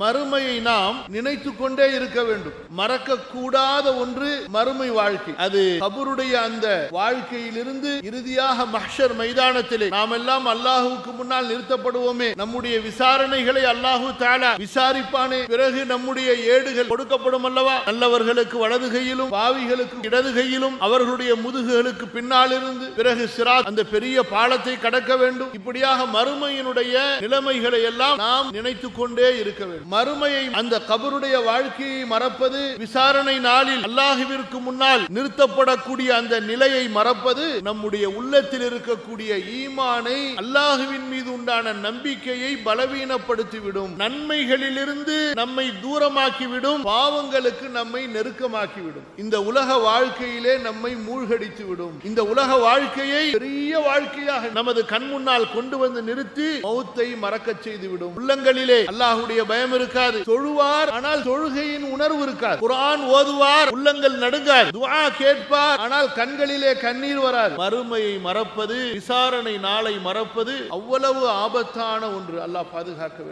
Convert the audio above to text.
மறுமையை நாம் நினைத்து கொண்டே இருக்க வேண்டும். மறக்க கூடாத ஒன்று மறுமை வாழ்க்கை. அது கபருடைய அந்த வாழ்க்கையிலிருந்து இறுதியாக மஹர் மைதானத்திலே நாம் எல்லாம் அல்லாஹுவுக்கு முன்னால் நிறுத்தப்படுவோமே. நம்முடைய விசாரணைகளை அல்லாஹு தாலா விசாரிப்பானே. பிறகு நம்முடைய ஏடுகள் கொடுக்கப்படும் அல்லவா? நல்லவர்களுக்கு வலது கையிலும் பாவிகளுக்கு இடது கையிலும் அவர்களுடைய முதுகுகளுக்கு பின்னால் இருந்து பிறகு சிரா அந்த பெரிய பாலத்தை கடக்க வேண்டும். இப்படியாக மறுமையினுடைய நிலைமைகளை எல்லாம் நாம் நினைத்து கொண்டே இருக்க வேண்டும். மறுமையை அந்த கபருடைய வாழ்க்கையை மறப்பது விசாரணை நாளில் அல்லாஹுவிற்கு முன்னால் நிறுத்தப்படக்கூடிய அந்த நிலையை மறப்பது நம்முடைய உள்ளத்தில் இருக்கக்கூடிய ஈமானை அல்லாஹுவின் மீது உண்டான நம்பிக்கையை பலவீனப்படுத்திவிடும். நன்மைகளிலிருந்து நம்மை தூரமாக்கிவிடும். பாவங்களுக்கு நம்மை நெருக்கமாக்கிவிடும். இந்த உலக வாழ்க்கையிலே நம்மை மூழ்கடித்து விடும் இந்த உலக வாழ்க்கையை பெரிய வாழ்க்கையாக நமது கண் முன்னால் கொண்டு வந்து நிறுத்தி மௌத்தை மறக்க செய்துவிடும். உள்ளங்களிலே அல்லாஹுடைய பயம் இருக்காது. தொழுவார் ஆனால் தொழுகையின் உணர்வு இருக்காது. குரான் ஓதுவார் உள்ளங்கள் நடுங்காது. துவா கேட்பார் ஆனால் கண்களிலே கண்ணீர் வராது. மறுமையை மறப்பது விசாரணை நாளை மறப்பது அவ்வளவு ஆபத்தான ஒன்று. அல்லாஹ் பாதுகாக்க வேண்டும்.